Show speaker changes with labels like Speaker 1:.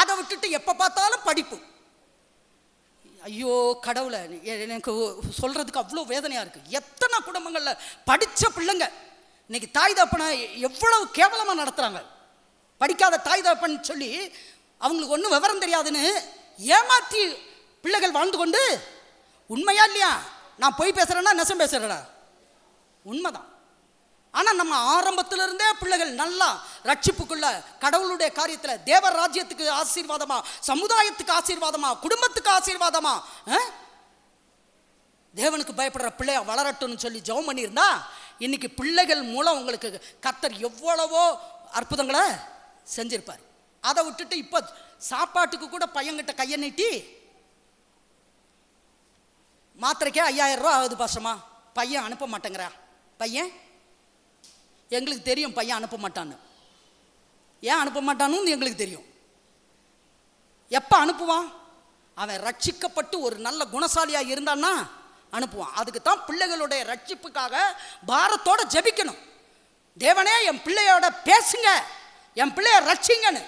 Speaker 1: அதை விட்டுட்டு எப்போ பார்த்தாலும் படிப்பு. ஐயோ கடவுளை எனக்கு சொல்கிறதுக்கு அவ்வளோ வேதனையாக இருக்குது எத்தனை குடும்பங்களில் படித்த பிள்ளைங்க இன்னைக்கு தாய் தப்பனை எவ்வளவு கேவலமாக நடத்துகிறாங்க படிக்காத தாய் தப்பன் சொல்லி அவங்களுக்கு ஒன்றும் விவரம் தெரியாதுன்னு ஏமாற்றி பிள்ளைகள் வாழ்ந்து கொண்டு உண்மையா இல்லையா? நான் போய் பேசுகிறேன்னா நெசம் பேசுகிறேடா உண்மைதான். ஆனால் நம்ம ஆரம்பத்திலிருந்தே பிள்ளைகள் நல்லா ரட்சிப்புக்குள்ள கடவுளுடைய காரியத்தில் தேவர் ராஜ்யத்துக்கு ஆசீர்வாதமா சமுதாயத்துக்கு ஆசீர்வாதமா குடும்பத்துக்கு ஆசீர்வாதமா ஆ? தேவனுக்கு பயப்படுற பிள்ளைய வளரட்டும்னு சொல்லி ஜெபம் பண்ணியிருந்தா இன்னைக்கு பிள்ளைகள் மூலம் உங்களுக்கு கத்தர் எவ்வளவோ அற்புதங்களை செஞ்சிருப்பார். அதை விட்டுட்டு இப்போ சாப்பாட்டுக்கு கூட பையன்கிட்ட கையை நீட்டி மாத்திரைக்கே ஐயாயிரம் ரூபா ஆகுது பாசமா? பையன் அனுப்ப மாட்டேங்கிறா பையன் எங்களுக்கு தெரியும் பையன் அனுப்ப மாட்டான்னு. ஏன் அனுப்ப மாட்டானுன்னு எங்களுக்கு தெரியும். எப்போ அனுப்புவான்? அவன் ரட்சிக்கப்பட்டு ஒரு நல்ல குணசாலியாக இருந்தான்னா அனுப்புவான். அதுக்கு தான் பிள்ளைகளுடைய ரட்சிப்புக்காக பாரத்தோடு ஜெபிக்கணும். தேவனே என் பிள்ளையோட பேசுங்க. என் பிள்ளைய ரட்சிங்கன்னு.